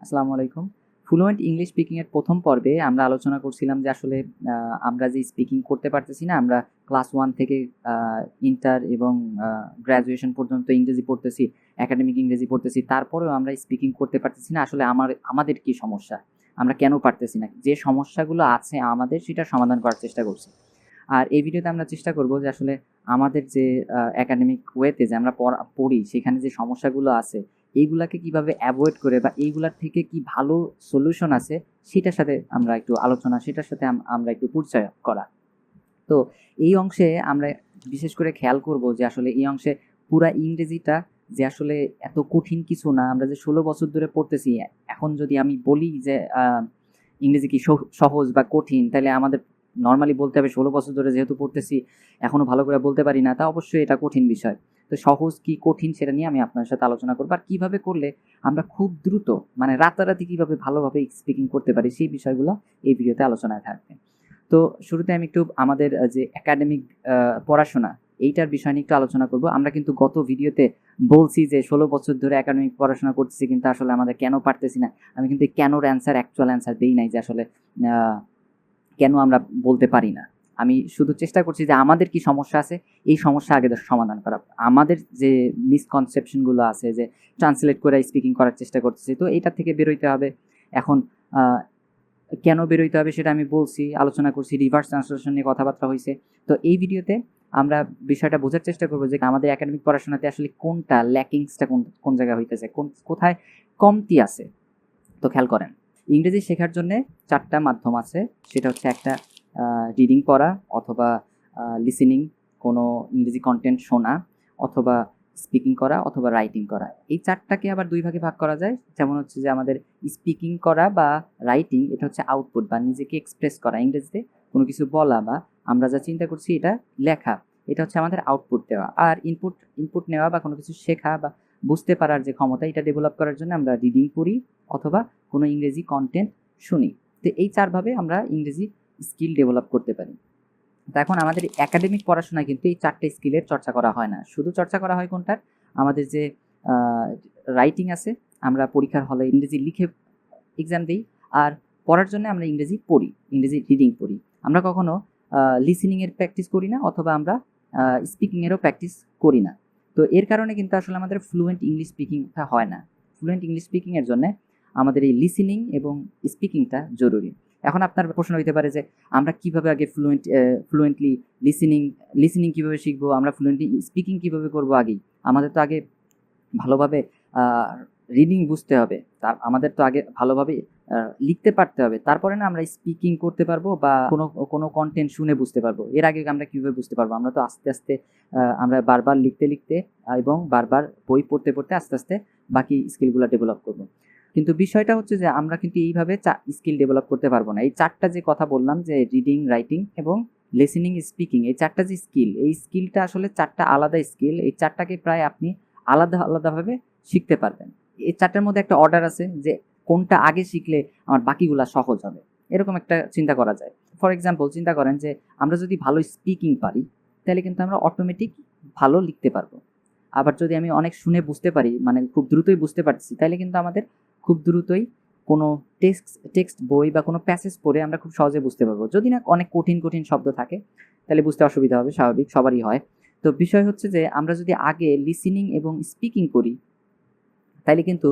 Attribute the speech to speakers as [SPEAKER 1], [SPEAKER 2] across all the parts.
[SPEAKER 1] আসসালামু আলাইকুম। Fluent English স্পিকিংয়ের প্রথম পর্বে আমরা আলোচনা করছিলাম যে আসলে আমরা যে স্পিকিং করতে পারতেছি না, আমরা ক্লাস ওয়ান থেকে ইন্টার এবং গ্র্যাজুয়েশন পর্যন্ত ইংরেজি পড়তেছি একাডেমিক ইংরেজি পড়তেছি, তারপরেও আমরা স্পিকিং করতে পারতেছি না, আসলে আমার, আমাদের কি সমস্যা? আমরা কেন পারতেছি না? যে সমস্যাগুলো আছে আমাদের, সেটা সমাধান করার চেষ্টা করছি। আর এই ভিডিওতে আমরা চেষ্টা করব যে আসলে আমাদের যে একাডেমিক ওয়েতে যে আমরা পড়া- পড়ি, সেখানে যে সমস্যাগুলো আছে এইগুলাকে কীভাবে অ্যাভয়েড করে বা এইগুলার থেকে কি ভালো সলিউশন আছে, সেটার সাথে আমরা একটু আলোচনা, সেটার সাথে আমরা একটু পরিচয় করা। তো এই অংশে আমরা বিশেষ করে খেয়াল করব যে আসলে এই অংশে পুরা ইংরেজিটা যে আসলে এত কঠিন কিছু না, আমরা যে ষোলো বছর ধরে পড়তেছি, এখন যদি আমি বলি যে ইংরেজি কি সহ- সহজ বা কঠিন, তাহলে আমাদের নর্মালি বলতে হবে ষোলো বছর ধরে যেহেতু পড়তেছি, এখনও ভালো করে বলতে পারি না, তা অবশ্যই এটা কঠিন বিষয়। তো সহজ কি কঠিন সেটা নিয়ে আমি আপনার সাথে আলোচনা করব। আর কীভাবে করলে আমরা খুব দ্রুত মানে রাতারাতি কীভাবে ভালোভাবে স্পিকিং করতে পারি, সেই বিষয়গুলো এই ভিডিওতে আলোচনায় থাকবে। তো শুরুতে আমি একটু আমাদের যে একাডেমিক পড়াশোনা, এইটার বিষয় নিয়ে একটু আলোচনা করব। আমরা কিন্তু গত ভিডিওতে বলছি যে ষোলো বছর ধরে একাডেমিক পড়াশোনা করতেছি, কিন্তু আসলে আমাদের কেন পারতেছি না? আমি কিন্তু কেনর অ্যান্সার অ্যাকচুয়াল অ্যান্সার দেই নাই যে আসলে কেন আমরা বলতে পারি না। আমি শুধু চেষ্টা করছি যে আমাদের কি সমস্যা আছে, এই সমস্যা আগে সমাধান করা। আমাদের যে মিসকনসেপশনগুলো আছে যে ট্রান্সলেট করে স্পিকিং করার চেষ্টা করতেছি, তো এটা থেকে বেরোইতে হবে। এখন কেন বেরোইতে হবে সেটা আমি বলছি, আলোচনা করছি রিভার্স ট্রান্সলেশন নিয়ে কথাবার্তা হয়েছে তো এই ভিডিওতে আমরা বিষয়টা বোঝার চেষ্টা করব যে আমাদের একাডেমিক পড়াশোনাতে আসলে কোনটা ল্যাকিংসটা কোন কোন জায়গায় হইতেছে, কোন কোথায় কমতি আছে। তো খেয়াল করেন, ইংরেজি শেখার জন্য চারটা মাধ্যম আছে, সেটা হচ্ছে একটা রিডিং পড়া অথবা লিসেনিং কোনো ইংরেজি কন্টেন্ট শোনা অথবা স্পিকিং করা অথবা রাইটিং করা। এই চারটাকে আবার দুই ভাগে ভাগ করা যায়। যেমন হচ্ছে যে আমাদের স্পিকিং করা বা রাইটিং এটা হচ্ছে আউটপুট বা নিজেকে এক্সপ্রেস করা। ইংরেজিতে কোনো কিছু বলা বা আমরা যা চিন্তা করছি এটা লেখা, এটা হচ্ছে আমাদের আউটপুট দেওয়া। আর ইনপুট ইনপুট নেওয়া বা কোনো কিছু শেখা বা বুঝতে পারার যে ক্ষমতা এটা ডেভেলপ করার জন্য আমরা রিডিং করি অথবা কোনো ইংরেজি কন্টেন্ট শুনি। তো এই চারভাবে আমরা ইংরেজি স্কিল ডেভেলপ করতে পারি। তো এখন আমাদের একাডেমিক পড়াশোনায় কিন্তু এই চারটে স্কিলের চর্চা করা হয় না। শুধু চর্চা করা হয় কোনটার? আমাদের যে রাইটিং আছে, আমরা পরীক্ষার হলে ইংরেজি লিখে এক্সাম দিই, আর পড়ার জন্য আমরা ইংরেজি পড়ি, ইংরেজি রিডিং পড়ি। আমরা কখনো লিসেনিংয়ের প্র্যাকটিস করি না, অথবা আমরা স্পিকিংয়েরও প্র্যাকটিস করি না। তো এর কারণে কিন্তু আসলে আমাদের ফ্লুয়েন্ট ইংলিশ স্পিকিংটা হয় না। ফ্লুয়েন্ট ইংলিশ স্পিকিংয়ের জন্য আমাদের এই লিসেনিং এবং স্পিকিংটা জরুরি। এখন আপনার প্রশ্ন হইতে পারে যে আমরা কীভাবে আগে ফ্লুয়েন্ট ফ্লুয়েন্টলি লিসেনিং লিসেনিং কীভাবে শিখব? আমরা ফ্লুয়েন্টলি স্পিকিং কীভাবে করব আগেই? আমাদের তো আগে ভালোভাবে রিডিং বুঝতে হবে। তার, আমাদের তো আগে ভালোভাবে লিখতে পারতে হবে। তারপরে না আমরা স্পিকিং করতে পারব বা কোনো কোনো কন্টেন্ট শুনে বুঝতে পারব। এর আগে আমরা কীভাবে বুঝতে পারব? আমরা তো আস্তে আস্তে আমরা বারবার লিখতে লিখতে এবং বারবার বই পড়তে পড়তে আস্তে আস্তে বাকি স্কিলগুলো ডেভেলপ করব। কিন্তু বিষয়টা হচ্ছে যে আমরা কিন্তু এইভাবে স্কিল ডেভেলপ করতে পারব না। এই চারটা যে কথা বললাম, যে রিডিং রাইটিং এবং লিসেনিং স্পিকিং এই চারটা যে স্কিল এই স্কিলটা আসলে চারটা আলাদা স্কিল এই চারটাকে প্রায় আপনি আলাদা, আলাদাভাবে শিখতে পারবেন। এই চারটার মধ্যে একটা অর্ডার আছে যে কোনটা আগে শিখলে আমার বাকিগুলা সহজ হবে। এরকম একটা চিন্তা করা যায়। ফর এক্সাম্পল চিন্তা করেন যে আমরা যদি ভালো স্পিকিং পারি, তাহলে কিন্তু আমরা অটোমেটিক ভালো লিখতে পারব। আবার যদি আমি অনেক শুনে বুঝতে পারি মানে খুব দ্রুতই বুঝতে পারছি, তাহলে কিন্তু আমাদের খুব দ্রুতই কোনো টেক্সট টেক্সট বই বা কোনো প্যাসেজ পড়ে আমরা খুব সহজে বুঝতে পারব। যদি না অনেক কঠিন কঠিন শব্দ থাকে, তাহলে বুঝতে অসুবিধা হবে, স্বাভাবিক, সবারই হয়। তো বিষয় হচ্ছে যে, আমরা যদি আগে লিসেনিং এবং স্পিকিং করি, তাহলে কিন্তু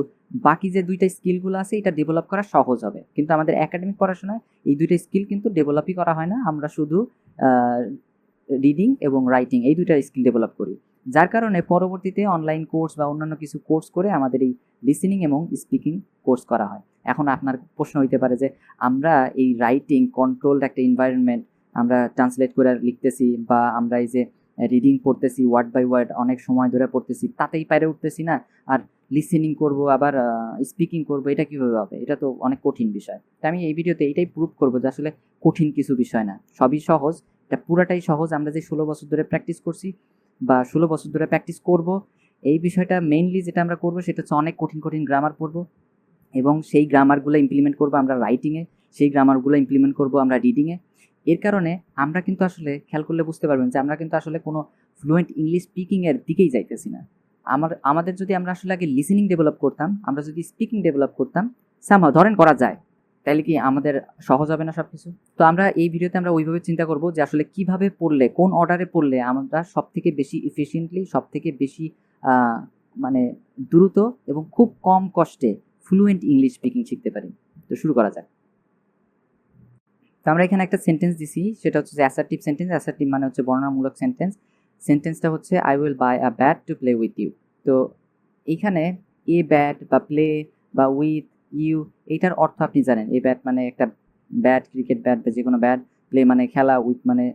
[SPEAKER 1] বাকি যে দুইটা স্কিলগুলো আছে, এটা ডেভেলপ করা সহজ হবে। কিন্তু আমাদের একাডেমিক পড়াশোনায় এই দুইটা স্কিল কিন্তু ডেভেলপই করা হয় না। আমরা শুধু রিডিং এবং রাইটিং এই দুইটা স্কিল ডেভেলপ করি। যার কারণে পরবর্তীতে অনলাইন কোর্স বা অন্যান্য কিছু কোর্স করে আমাদের এই লিসেনিং এবং স্পিকিং কোর্স করা হয়। এখন আপনার প্রশ্ন হইতে পারে যে, আমরা এই রাইটিং কন্ট্রোলড একটা এনভায়রনমেন্ট আমরা ট্রান্সলেট করে লিখতেছি বা আমরা এই যে রিডিং পড়তেছি ওয়ার্ড বাই ওয়ার্ড অনেক সময় ধরে পড়তেছি, তাতেই পারে উঠতেছি না। আর লিসেনিং করব, আবার স্পিকিং করব, এটা কীভাবে হবে? এটা তো অনেক কঠিন বিষয়। তো আমি এই ভিডিওতে এটাই প্রুভ করব যে আসলে কঠিন কিছু বিষয় না। সবই সহজ। এটা পুরাটাই সহজ। আমরা যে ষোলো বছর ধরে প্র্যাকটিস করছি বা ষোলো বছর ধরে প্র্যাকটিস করব এই বিষয়টা মেইনলি যেটা আমরা করব সেটা হচ্ছে অনেক কঠিন কঠিন গ্রামার পড়ব এবং সেই গ্রামারগুলো ইমপ্লিমেন্ট করব আমরা রাইটিংয়ে সেই গ্রামারগুলো ইমপ্লিমেন্ট করব আমরা রিডিংয়ে এর কারণে আমরা কিন্তু আসলে খেয়াল করলে বুঝতে পারবেন যে আমরা কিন্তু আসলে কোনো ফ্লুয়েন্ট ইংলিশ স্পিকিংয়ের দিকেই যাইতেছি না। আমার, আমাদের যদি আমরা আসলে আগে লিসেনিং ডেভেলপ করতাম, আমরা যদি স্পিকিং ডেভেলপ করতাম সামহাও ধরেন করা যায়, তাইলে কি আমাদের সহজ হবে না সব কিছু তো আমরা এই ভিডিওতে আমরা ওইভাবে চিন্তা করব যে আসলে কীভাবে পড়লে, কোন অর্ডারে পড়লে আমরা সব থেকে বেশি ইফিসিয়েন্টলি সব থেকে বেশি মানে দ্রুত এবং খুব কম কষ্টে ফ্লুয়েন্ট ইংলিশ স্পিকিং শিখতে পারি। তো শুরু করা যাক। তো আমরা এখানে একটা সেন্টেন্স দিছি, সেটা হচ্ছে যে অ্যাসার্টিভ সেন্টেন্স অ্যাসার্টিভ মানে হচ্ছে বর্ণনামূলক সেন্টেন্স সেন্টেন্সটা হচ্ছে I will buy a bat to play with you তো এইখানে এ ব্যাট বা প্লে বা উইথ ইউ এইটার অর্থ আপনি জানেন। এ ব্যাট মানে একটা ব্যাট ক্রিকেট ব্যাট বা যে কোনো ব্যাট প্লে মানে খেলা উইথ মানে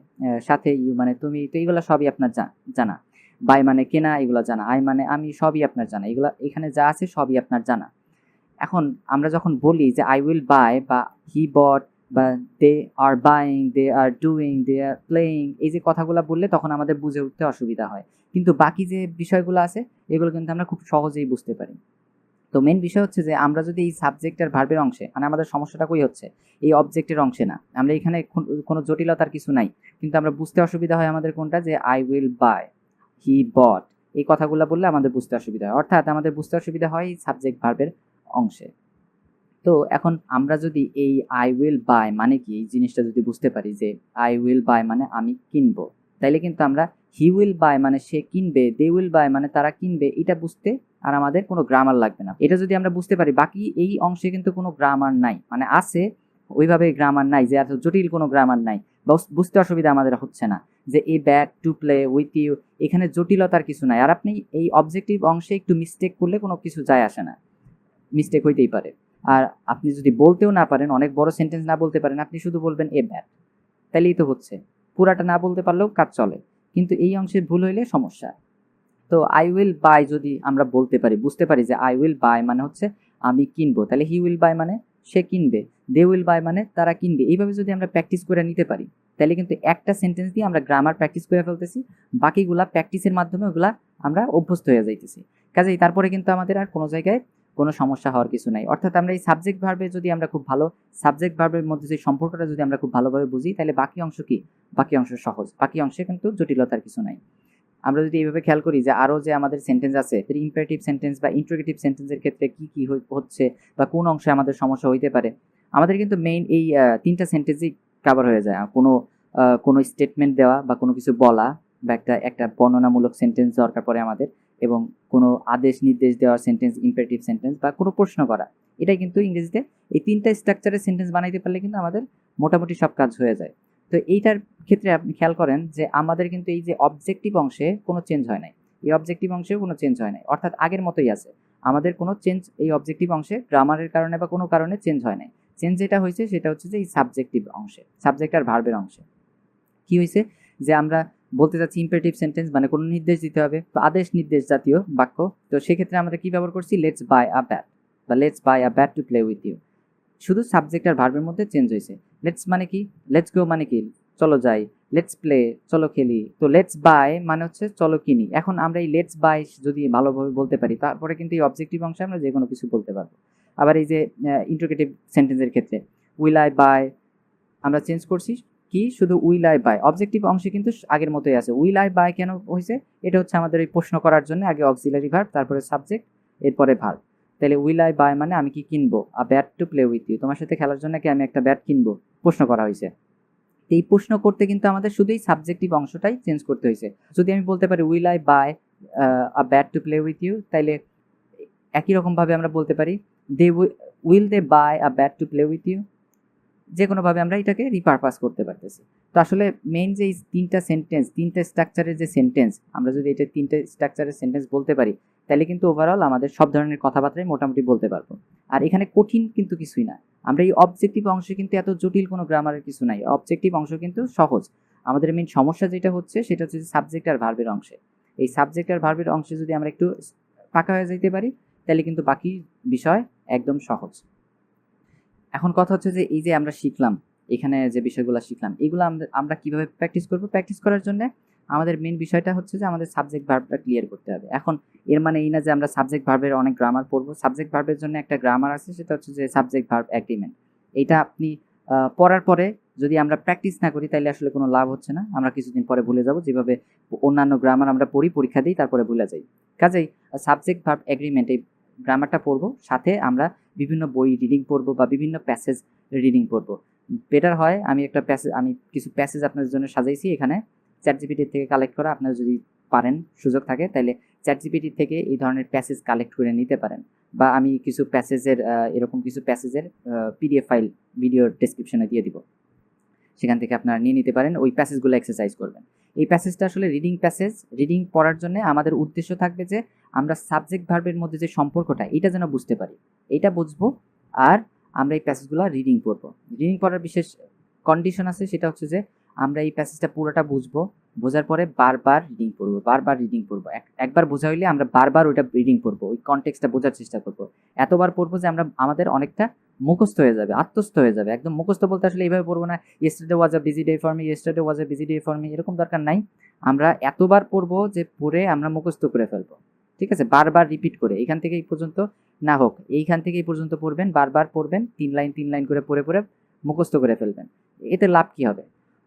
[SPEAKER 1] সাথে ইউ মানে তুমি, তো এইগুলো সবই আপনার জানা। বাই মানে কেনা এগুলো জানা, আই মানে আমি সবই আপনার জানা, এগুলো এখানে যা আছে সবই আপনার জানা। এখন আমরা যখন বলি যে আই উইল বাই বা হি বট বা they are buying they are doing they are playing এই যে কথাগুলো বললে তখন আমাদের বুঝে উঠতে অসুবিধা হয়। কিন্তু বাকি যে বিষয়গুলো আছে, এগুলো কিন্তু আমরা খুব সহজেই বুঝতে পারি। তো মেন বিষয় হচ্ছে যে আমরা যদি এই সাবজেক্ট আর ভার্বের অংশে মানে আমাদের সমস্যাটা কই হচ্ছে? এই অবজেক্টের অংশে না। আমরা এখানে কোনো জটিলতার কিছু নাই। কিন্তু আমরা বুঝতে অসুবিধা হয় আমাদের কোনটা? যে I will buy he bought এই কথাগুলো বললে আমাদের বুঝতে অসুবিধা হয়। অর্থাৎ আমাদের বুঝতে অসুবিধা হয় সাবজেক্ট ভার্বের অংশে। তো এখন আমরা যদি এই আই উইল বাই মানে কি? এই জিনিসটা যদি বুঝতে পারি যে আই উইল বাই মানে আমি কিনবো। তাইলে কিন্তু আমরা হি উইল বাই মানে সে কিনবে দে উইল বাই মানে তারা কিনবে, এটা বুঝতে আর আমাদের কোনো গ্রামার লাগবে না। এটা যদি আমরা বুঝতে পারি, বাকি এই অংশে কিন্তু কোনো গ্রামার নাই। মানে আছে, ওইভাবে গ্রামার নাই যে এত জটিল কোনো গ্রামার নাই। বুঝতে অসুবিধা আমাদের হচ্ছে না। যে এই bat to play with you এখানে জটিলতার কিছু নাই। আর আপনি এই অবজেক্টিভ অংশে একটু মিস্টেক করলে কোনো কিছু যায় আসে না। মিস্টেক হইতেই পারে। আর আপনি যদি বলতেও না পারেন, অনেক বড় সেন্টেন্স না বলতে পারেন, আপনি শুধু বলবেন এ ব্যাট তাহলেই তো হচ্ছে। পুরাটা না বলতে পারলেও কাজ চলে। কিন্তু এই অংশে ভুল হইলে সমস্যা। তো আই উইল বাই যদি আমরা বলতে পারি, বুঝতে পারি যে আই উইল বাই মানে হচ্ছে আমি কিনবো। তাহলে হি উইল বাই মানে সে কিনবে। দে উইল বাই মানে তারা কিনবে। এইভাবে যদি আমরা প্র্যাকটিস করে নিতে পারি তাহলে কিন্তু একটা সেন্টেন্স দিয়ে আমরা গ্রামার প্র্যাকটিস করে ফেলতেছি, বাকিগুলা প্র্যাকটিসের মাধ্যমে ওগুলা আমরা অভ্যস্ত হয়ে যাইতেছি। কাজেই তারপরে কিন্তু আমাদের আর কোনো জায়গায় কোনো সমস্যা হওয়ার কিছু নাই। অর্থাৎ আমরা এই সাবজেক্ট ভার্বে যদি আমরা খুব ভালো সাবজেক্ট ভার্বের মধ্যে যে সম্পর্কটা যদি আমরা খুব ভালোভাবে বুঝি, তাহলে বাকি অংশ কি? বাকি অংশ সহজ। বাকি অংশে কিন্তু জটিলতার কিছু নাই। আমরা যদি এইভাবে খেয়াল করি যে আরও যে আমাদের সেন্টেন্স আছে ইম্পারেটিভ সেন্টেন্স বা ইন্ট্রোগেটিভ সেন্টেন্সের ক্ষেত্রে কি কি হচ্ছে বা কোন অংশে আমাদের সমস্যা হইতে পারে, আমাদের কিন্তু মেইন এই তিনটা সেন্টেন্সই কাভার হয়ে যায়। কোনো কোনো স্টেটমেন্ট দেওয়া বা কোনো কিছু বলা বা একটা একটা বর্ণনামূলক সেন্টেন্স দরকার পড়ে আমাদের এবং কোনো আদেশ নির্দেশ দেওয়ার সেন্টেন্স ইম্পারেটিভ সেন্টেন্স বা কোনো প্রশ্ন করা, এটাই কিন্তু ইংরেজিতে এই তিনটা স্ট্রাকচারের সেন্টেন্স বানাইতে পারলে কিন্তু আমাদের মোটামুটি সব কাজ হয়ে যায়। তো এইটার ক্ষেত্রে আপনি খেয়াল করেন যে আমাদের কিন্তু এই যে অবজেক্টিভ অংশে কোনো চেঞ্জ হয় নাই। এই অবজেক্টিভ অংশেও কোনো চেঞ্জ হয় নাই। অর্থাৎ আগের মতোই আছে। আমাদের কোনো চেঞ্জ এই অবজেক্টিভ অংশে গ্রামারের কারণে বা কোনো কারণে চেঞ্জ হয় নাই। চেঞ্জ যেটা হয়েছে সেটা হচ্ছে যে এই সাবজেক্টিভ অংশে সাবজেক্ট আর ভার্বের অংশে। কি হয়েছে? যে আমরা বলতে চাচ্ছি ইম্পারেটিভ সেন্টেন্স মানে কোনো নির্দেশ দিতে হবে আদেশ নির্দেশ জাতীয় বাক্য। তো সেক্ষেত্রে আমরা কি ব্যবহার করছি? লেটস বাই আ ব্যাট বা let's buy a bat to play with you শুধু সাবজেক্ট আর ভার্বের মধ্যে চেঞ্জ হয়েছে। লেটস মানে কি? লেটস গো মানে কি? চলো যাই। লেটস প্লে চলো খেলি। তো লেটস বাই মানে হচ্ছে চলো কিনি। এখন আমরা এই লেটস বাই যদি ভালোভাবে বলতে পারি, তারপরে কিন্তু এই অবজেক্টিভ অংশে আমরা যে কোনো কিছু বলতে পারব। আবার এই যে ইন্ট্রোগেটিভ সেন্টেন্সের ক্ষেত্রে উইল আই বাই আমরা চেঞ্জ করছি কি? শুধু উইল আই বাই অবজেক্টিভ অংশে কিন্তু আগের মতোই আছে। উইল আই বাই কেন হয়েছে? এটা হচ্ছে আমাদের ওই প্রশ্ন করার জন্য। আগে অক্সিলারি ভার্ব তারপরে সাবজেক্ট এরপরে ভার্ব তাহলে উইল আই বাই মানে আমি কি কিনবো? A bat to play with you তোমার সাথে খেলার জন্য কি আমি একটা ব্যাট কিনবো? প্রশ্ন করা হয়েছে। এই প্রশ্ন করতে কিন্তু আমাদের শুধুই সাবজেক্টিভ অংশটাই চেঞ্জ করতে হয়েছে। যদি আমি বলতে পারি will I buy a bat to play with you তাইলে একই রকমভাবে আমরা বলতে পারি they will they buy a bat to play with you যে কোনোভাবে আমরা এটাকে রিপারপাস করতে পারতেছি। তো আসলে মেইন যে তিনটা সেন্টেন্স তিনটা স্ট্রাকচারের যে সেন্টেন্স আমরা যদি এটা তিনটা স্ট্রাকচারের সেন্টেন্স বলতে পারি, তাহলে কিন্তু ওভারঅল আমাদের সব ধরনের কথাবার্তাই মোটামুটি বলতে পারব। আর এখানে কঠিন কিন্তু কিছুই না। আমরা এই অবজেক্টিভ অংশে কিন্তু এত জটিল কোনো গ্রামারের কিছু নাই। অবজেক্টিভ অংশ কিন্তু সহজ। আমাদের মেইন সমস্যা যেটা হচ্ছে, সেটা হচ্ছে সাবজেক্ট আর ভার্বের অংশে। এই সাবজেক্ট আর ভার্বের অংশে যদি আমরা একটু পাকা হয়ে যেতে পারি, তাহলে কিন্তু বাকি বিষয় একদম সহজ। এখন কথা হচ্ছে যে, এই যে আমরা শিখলাম, এখানে যে বিষয়গুলো শিখলাম, এগুলো আমরা কীভাবে প্র্যাকটিস করব? প্র্যাকটিস করার জন্য আমাদের মেন বিষয়টা হচ্ছে যে, আমাদের সাবজেক্ট ভার্বটা ক্লিয়ার করতে হবে। এখন এর মানে এই না যে, আমরা সাবজেক্ট ভার্বের অনেক গ্রামার পড়ব। সাবজেক্ট ভার্বের জন্য একটা গ্রামার আছে, সেটা হচ্ছে যে সাবজেক্ট ভার্ব অ্যাগ্রিমেন্ট এটা আপনি পড়ার পরে যদি আমরা প্র্যাকটিস না করি তাহলে আসলে কোনো লাভ হচ্ছে না। আমরা কিছুদিন পরে ভুলে যাব। যেভাবে অন্যান্য গ্রামার আমরা পড়ি, পরীক্ষা দিই, তারপরে ভুলে যাই। কাজেই সাবজেক্ট ভার্ব অ্যাগ্রিমেন্ট এই গ্রামারটা পড়ব, সাথে আমরা বিভিন্ন বই রিডিং পড়ব বা বিভিন্ন প্যাসেজ রিডিং পড়ব। বেটার হয় আমি একটা প্যাসেজ আমি কিছু প্যাসেজ আপনাদের জন্য সাজাইছি এখানে। চ্যাট জিপিটির থেকে কালেক্ট করা, আপনারা যদি পারেন, সুযোগ থাকে, তাহলে চ্যাট জিপিটি থেকে এই ধরনের প্যাসেজ কালেক্ট করে নিতে পারেন। বা আমি কিছু প্যাসেজের এরকম কিছু প্যাসেজের পিডিএফ ফাইল ভিডিওর ডেসক্রিপশনে দিয়ে দিব। সেখান থেকে আপনারা নিয়ে নিতে পারেন, ওই প্যাসেজগুলো এক্সারসাইজ করবেন। এই প্যাসেজটা আসলে রিডিং প্যাসেজ রিডিং পড়ার জন্য আমাদের উদ্দেশ্য থাকবে যে আমরা সাবজেক্ট ভার্বের মধ্যে যে সম্পর্কটা, এটা যেন বুঝতে পারি। এটা বুঝব আর আমরা এই প্যাসেজগুলো রিডিং পড়ব। রিডিং পড়ার বিশেষ কন্ডিশন আছে, সেটা হচ্ছে যে আমরা এই প্যাসেজটা পুরোটা বুঝব, বোঝার পরে বারবার রিডিং পড়ব, বারবার রিডিং পড়ব। এক- একবার বোঝা হইলে আমরা বারবার ওইটা রিডিং পড়ব, ওই কনটেক্সটটা বোঝার চেষ্টা করব। এতবার পড়ব যে আমরা, আমাদের অনেকটা মুখস্থ হয়ে যাবে, আত্মস্থ হয়ে যাবে। একদম মুখস্থ বলতে আসলে এইভাবে পড়ব না yesterday was a busy day for me yesterday was a busy day for me এরকম দরকার নাই। আমরা এতবার পড়ব যে পড়ে আমরা মুখস্থ করে ফেলব। ঠিক আছে? বারবার রিপিট করে, এখান থেকে এই পর্যন্ত না হোক, এইখান থেকে এই পর্যন্ত পড়বেন, বারবার পড়বেন, তিন লাইন তিন লাইন করে পড়ে পড়ে মুখস্থ করে ফেলবেন। এতে লাভ কি হবে?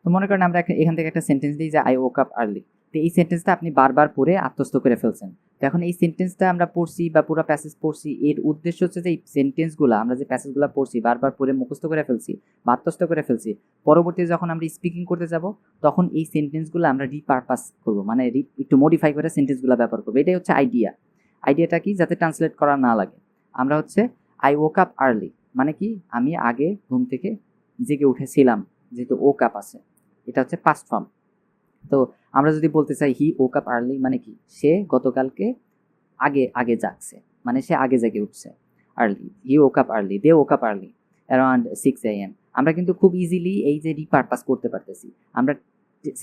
[SPEAKER 1] তো মনে করেন আমরা এখান থেকে একটা সেন্টেন্স দিই যে আই ওক আপ আর্লি তো এই সেন্টেন্সটা আপনি বারবার পড়ে আত্মস্থ করে ফেলছেন। তো এখন এই সেন্টেন্সটা আমরা পড়ছি বা পুরো প্যাসেজ পড়ছি, এর উদ্দেশ্য হচ্ছে যে এই সেন্টেন্সগুলো আমরা যে প্যাসেজগুলো পড়ছি, বারবার পড়ে মুখস্থ করে ফেলছি বা আত্মস্থ করে ফেলছি, পরবর্তীতে যখন আমরা স্পিকিং করতে যাব, তখন এই সেন্টেন্সগুলো আমরা রিপারপাস করব মানে একটু মডিফাই করে সেন্টেন্সগুলো ব্যবহার করব। এটাই হচ্ছে আইডিয়া আইডিয়াটা কি? যাতে ট্রান্সলেট করা না লাগে। আমরা হচ্ছে আই ওক আপ আর্লি মানে কি? আমি আগে ঘুম থেকে জেগে উঠেছিলাম, যেহেতু ও কাপ আছে। এটা হচ্ছে পাস্ট ফর্ম তো আমরা যদি বলতে চাই হি ও কাপ আর্লি মানে কি? সে গতকালকে আগে আগে জাগছে। মানে সে আগে জেগে উঠছে early he woke early they woke early around six A M আমরা কিন্তু খুব ইজিলি এই যে রিপারপাস করতে পারতেছি। আমরা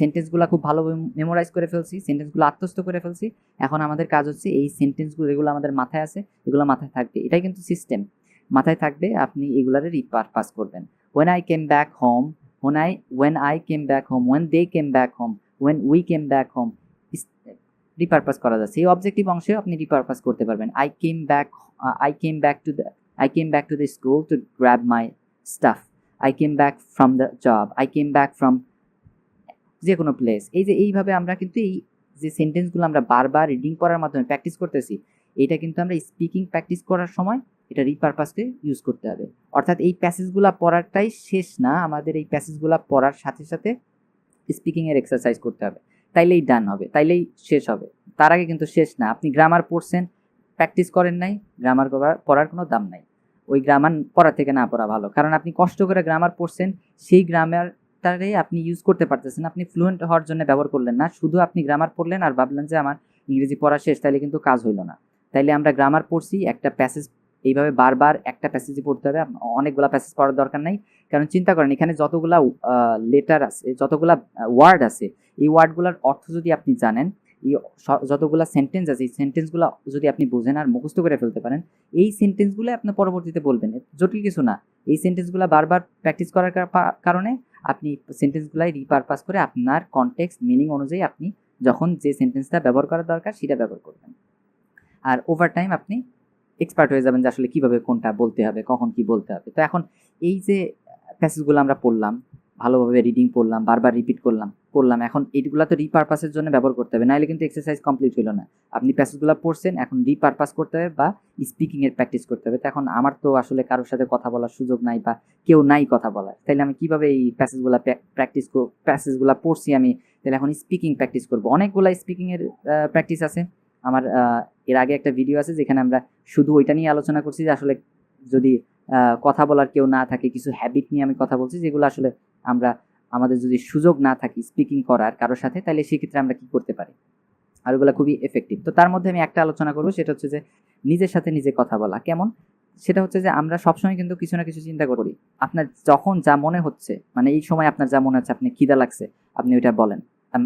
[SPEAKER 1] সেন্টেন্সগুলো খুব ভালোভাবে মেমোরাইজ করে ফেলছি সেন্টেন্সগুলো আত্মস্থ করে ফেলছি। এখন আমাদের কাজ হচ্ছে এই সেন্টেন্সগুলো যেগুলো আমাদের মাথায় আছে এগুলো মাথায় থাকবে। এটাই কিন্তু সিস্টেম মাথায় থাকবে আপনি এগুলারে রিপারপাস করবেন। When I came back home when I when I came back home when they came back home, when we came back home, repurpose করা যাচ্ছে। এই অবজেক্টিভ অংশেও আপনি রিপারপাস করতে পারবেন। I came back I came back to the I came back to the school to grab my stuff I came back from the job I came back from যে কোনো place এই যে এইভাবে আমরা কিন্তু এই যে সেন্টেন্সগুলো আমরা বারবার রিডিং করার মাধ্যমে প্র্যাকটিস করতেছি এটা কিন্তু আমরা স্পিকিং প্র্যাকটিস করার সময় এটা রিপারপাসকে ইউজ করতে হবে। অর্থাৎ এই প্যাসেজগুলো পড়াটাই শেষ না। আমাদের এই প্যাসেজগুলো পড়ার সাথে সাথে স্পিকিংয়ের এক্সারসাইজ করতে হবে। তাইলেই ডান হবে, তাইলেই শেষ হবে। তার আগে কিন্তু শেষ না। আপনি গ্রামার পড়ছেন প্র্যাকটিস করেন নাই গ্রামার পড়ার কোনো দাম নাই। ওই গ্রামার পড়া থেকে না পড়া ভালো। কারণ আপনি কষ্ট করে গ্রামার পড়ছেন, সেই গ্রামারটারে আপনি ইউজ করতে পারতেছেন আপনি ফ্লুয়েন্ট হওয়ার জন্য ব্যবহার করলেন না। শুধু আপনি গ্রামার পড়লেন আর ভাবলেন যে আমার ইংরেজি পড়া শেষ, তাইলে কিন্তু কাজ হইল না। তাইলে আমরা গ্রামার পড়ছি, একটা প্যাসেজ এইভাবে বারবার একটা প্যাসেজই পড়তে হবে। অনেকগুলা প্যাসেজ পড়ার দরকার নাই। কারণ চিন্তা করেন, এখানে যতগুলা লেটার আছে, যতগুলা ওয়ার্ড আছে, এই ওয়ার্ডগুলোর অর্থ যদি আপনি জানেন, এই যতগুলা সেন্টেন্স আছে, এই সেন্টেন্সগুলো যদি আপনি বোঝেন আর মুখস্থ করে ফেলতে পারেন, এই সেন্টেন্সগুলো আপনি পরবর্তীতে বলবেন। জটিল কিছু না। এই সেন্টেন্সগুলো বারবার প্র্যাকটিস করার কারণে আপনি সেন্টেন্সগুলাই রিপারপাস করে আপনার কনটেক্সট মিনিং অনুযায়ী আপনি যখন যে সেন্টেন্সটা ব্যবহার করা দরকার, সেটা ব্যবহার করবেন। আর ওভার টাইম আপনি এক্সপার্ট হয়ে যাবেন যে আসলে কীভাবে কোনটা বলতে হবে, কখন কি বলতে হবে। তো এখন এই যে প্যাসেজগুলো আমরা পড়লাম, ভালোভাবে রিডিং পড়লাম, বারবার রিপিট করলাম করলাম। এখন এইগুলো তো রিপারপাসের জন্য ব্যবহার করতে হবে, নাহলে কিন্তু এক্সারসাইজ কমপ্লিট হলো না। আপনি প্যাসেজগুলো পড়ছেন, এখন রিপারপাস করতে হবে বা স্পিকিং এর প্র্যাকটিস করতে হবে। তো এখন আমার তো আসলে কারোর সাথে কথা বলার সুযোগ নাই বা কেউ নাই কথা বলার। তাইলে আমি কীভাবে এই প্যাসেজগুলো প্র্যাকটিস প্যাসেজগুলো পড়ছি আমি? তাহলে এখন স্পিকিং প্র্যাকটিস করব। অনেকগুলো স্পিকিং এর প্র্যাকটিস আছে। আমার এর আগে একটা ভিডিও আছে যেখানে আমরা শুধু ওইটা নিয়ে আলোচনা করছি যে আসলে যদি কথা বলার কেউ না থাকে, কিছু হ্যাবিট নিয়ে আমি কথা বলছি, যেগুলো আসলে আমরা, আমাদের যদি সুযোগ না থাকে স্পিকিং করার কারোর সাথে, তাহলে সেক্ষেত্রে আমরা কি করতে পারি? আর ওগুলো খুবই এফেক্টিভ তো তার মধ্যে আমি একটা আলোচনা করব, সেটা হচ্ছে যে নিজের সাথে নিজে কথা বলা। কেমন? সেটা হচ্ছে যে আমরা সবসময় কিন্তু কিছু না কিছু চিন্তা করি। আপনার যখন যা মনে হচ্ছে মানে এই সময় আপনার যা মনে হচ্ছে, আপনি খিদা লাগছে, আপনি ওইটা বলেন। আম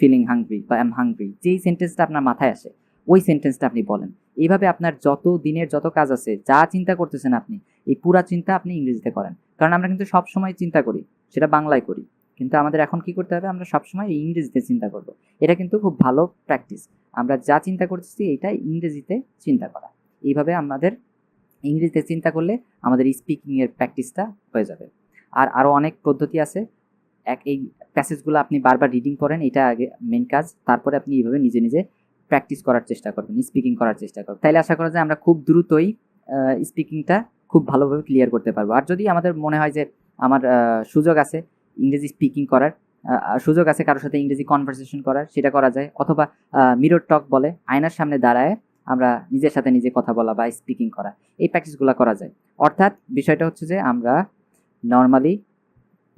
[SPEAKER 1] ফিলিং হাংরি বা আম হাংরি যেই সেন্টেন্সটা আপনার মাথায় আসে, ওই সেন্টেন্সটা আপনি বলেন। এইভাবে আপনার যত দিনের যত কাজ আছে, যা চিন্তা করতেছেন আপনি এই পুরা চিন্তা আপনি ইংরেজিতে করেন। কারণ আমরা কিন্তু সব সময় চিন্তা করি, সেটা বাংলায় করি। কিন্তু আমাদের এখন কি করতে হবে? আমরা সবসময় ইংরেজিতে চিন্তা করব। এটা কিন্তু খুব ভালো প্র্যাকটিস। আমরা যা চিন্তা করতেছি এটা ইংরেজিতে চিন্তা করা। এইভাবে আমাদের ইংরেজিতে চিন্তা করলে আমাদের স্পিকিংয়ের প্র্যাকটিসটা হয়ে যাবে। আর আরও অনেক পদ্ধতি আছে। এক, এই প্যাসেজগুলো আপনি বারবার রিডিং করেন এটা আগে মেন কাজ। তারপরে আপনি এইভাবে নিজে নিজে প্র্যাকটিস করার চেষ্টা করবেন স্পিকিং করার চেষ্টা করবেন। তাইলে আশা করা যায় আমরা খুব দ্রুতই স্পিকিংটা খুব ভালোভাবে ক্লিয়ার করতে পারব। আর যদি আমাদের মনে হয় যে আমার সুযোগ আছে ইংরেজি স্পিকিং করার সুযোগ আছে কারোর সাথে ইংরেজি কনভারসেশন করার, সেটা করা যায়। অথবা মিরর টক বলে, আয়নার সামনে দাঁড়ায় আমরা নিজের সাথে নিজে কথা বলা বা স্পিকিং করা। এই প্র্যাকটিসগুলো করা যায়। অর্থাৎ বিষয়টা হচ্ছে যে আমরা নর্মালি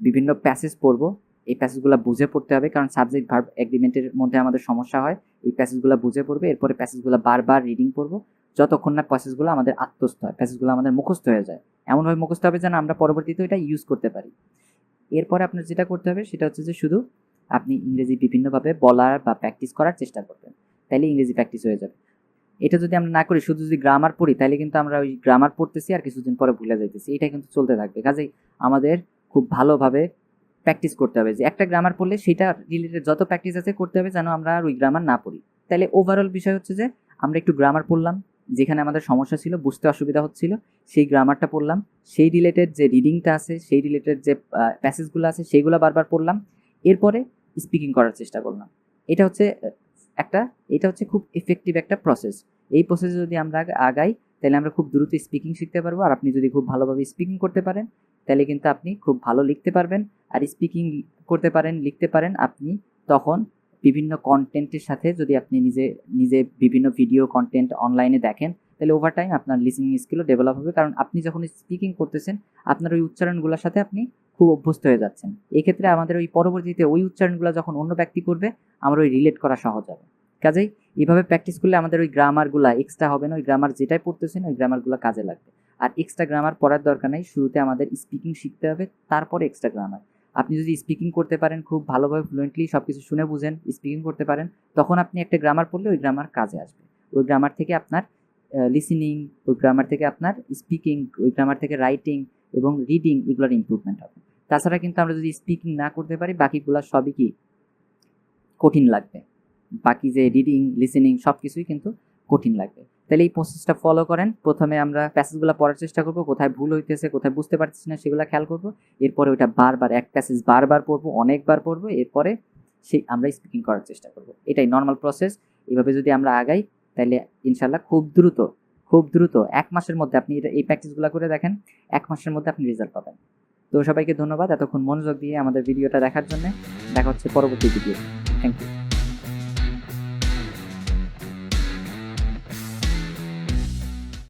[SPEAKER 1] বিভিন্ন প্যাসেজ পড়ব। এই প্যাসেজগুলো বুঝে পড়তে হবে, কারণ সাবজেক্ট ভার্ব এগ্রিমেন্টের মধ্যে আমাদের সমস্যা হয়। এই প্যাসেজগুলো বুঝে পড়বে, এরপরে প্যাসেজগুলো বারবার রিডিং করব যতক্ষণ না প্যাসেজগুলো আমাদের আত্মস্থ হয় প্যাসেজগুলো আমাদের মুখস্থ হয়ে যায়। এমনভাবে মুখস্থ হবে যেন আমরা পরবর্তীতে এটা ইউজ করতে পারি। এরপরে আপনার যেটা করতে হবে, সেটা হচ্ছে যে শুধু আপনি ইংরেজি বিভিন্নভাবে বলার বা প্র্যাকটিস করার চেষ্টা করবেন। তাইলে ইংরেজি প্র্যাকটিস হয়ে যাবে। এটা যদি আমরা না করি, শুধু যদি গ্রামার পড়ি তাহলে কিন্তু আমরা ওই গ্রামার পড়তেছি আর কিছুদিন পরে ভুলে যাইতেছি। এটা কিন্তু চলতে থাকবে। কাজেই আমাদের খুব ভালোভাবে প্র্যাকটিস করতে হবে যে একটা গ্রামার পড়লে সেটা রিলেটেড যত প্র্যাকটিস আছে করতে হবে যেন আমরা ওই গ্রামার না পড়ি। তাহলে ওভারঅল বিষয় হচ্ছে যে আমরা একটু গ্রামার পড়লাম যেখানে আমাদের সমস্যা ছিল, বুঝতে অসুবিধা হচ্ছিল, সেই গ্রামারটা পড়লাম। সেই রিলেটেড যে রিডিংটা আছে, সেই রিলেটেড যে প্যাসেজগুলো আছে, সেইগুলো বারবার পড়লাম। এরপরে স্পিকিং করার চেষ্টা করলাম। এটা হচ্ছে, একটা, এটা হচ্ছে খুব এফেক্টিভ একটা প্রসেস এই প্রসেসে যদি আমরা আগাই, তাহলে আমরা খুব দ্রুত স্পিকিং শিখতে পারব। আর আপনি যদি খুব ভালোভাবে স্পিকিং করতে পারেন, তাহলে কিন্তু আপনি খুব ভালো লিখতে পারবেন। আর স্পিকিং করতে পারেন, লিখতে পারেন, আপনি তখন বিভিন্ন কন্টেন্টের সাথে যদি আপনি নিজে নিজে বিভিন্ন ভিডিও কন্টেন্ট অনলাইনে দেখেন, তাহলে ওভার টাইম আপনার লিসনিং স্কিলও ডেভেলপ হবে। কারণ আপনি যখন স্পিকিং করতেছেন, আপনার ওই উচ্চারণগুলোর সাথে আপনি খুব অভ্যস্ত হয়ে যাচ্ছেন। এক্ষেত্রে আমাদের ওই পরবর্তীতে ওই উচ্চারণগুলো যখন অন্য ব্যক্তি করবে, আমার ওই রিলেট করা সহজ হবে। কাজেই এইভাবে প্র্যাকটিস করলে আমাদের ওই গ্রামারগুলো এক্সট্রা হবে না, ওই গ্রামার যেটাই পড়তেছেন, ওই গ্রামারগুলো কাজে লাগবে। আর এক্সট্রা গ্রামার পড়ার দরকার নেই, শুরুতে আমাদের স্পিকিং শিখতে হবে, তারপরে এক্সট্রা গ্রামার আপনি যদি স্পিকিং করতে পারেন খুব ভালোভাবে ফ্লুয়েন্টলি সব কিছু শুনে বুঝেন স্পিকিং করতে পারেন, তখন আপনি একটা গ্রামার পড়লে ওই গ্রামার কাজে আসবে। ওই গ্রামার থেকে আপনার লিসেনিং ওই গ্রামার থেকে আপনার স্পিকিং ওই গ্রামার থেকে রাইটিং এবং রিডিং এগুলোর ইমপ্রুভমেন্ট হবে। তাছাড়া কিন্তু আমরা যদি স্পিকিং না করতে পারি, বাকিগুলো সবই কি? কঠিন লাগবে। বাকি যে রিডিং লিসেনিং সব কিছুই কিন্তু কঠিন লাগবে। তাহলে এই প্রসেসটা ফলো করেন। প্রথমে আমরা প্যাসেজগুলো পড়ার চেষ্টা করব। কোথায় ভুল হইতেছে, কোথায় বুঝতে পারতেছি না, সেগুলো খেয়াল করব। এরপরে ওইটা বারবার, এক প্যাসেজ বারবার পড়ব, অনেকবার পড়ব। এরপরে সেই আমরা স্পিকিং করার চেষ্টা করব। এটাই নর্মাল প্রসেস এভাবে যদি আমরা আগাই, তাহলে ইনশাল্লাহ খুব দ্রুত খুব দ্রুত এক মাসের মধ্যে আপনি এটা, এই প্র্যাকটিসগুলো করে দেখেন, এক মাসের মধ্যে আপনি রেজাল্ট পাবেন। তো সবাইকে ধন্যবাদ এতক্ষণ মনোযোগ দিয়ে আমাদের ভিডিওটা দেখার জন্য। দেখা হচ্ছে পরবর্তী ভিডিও থ্যাংক ইউ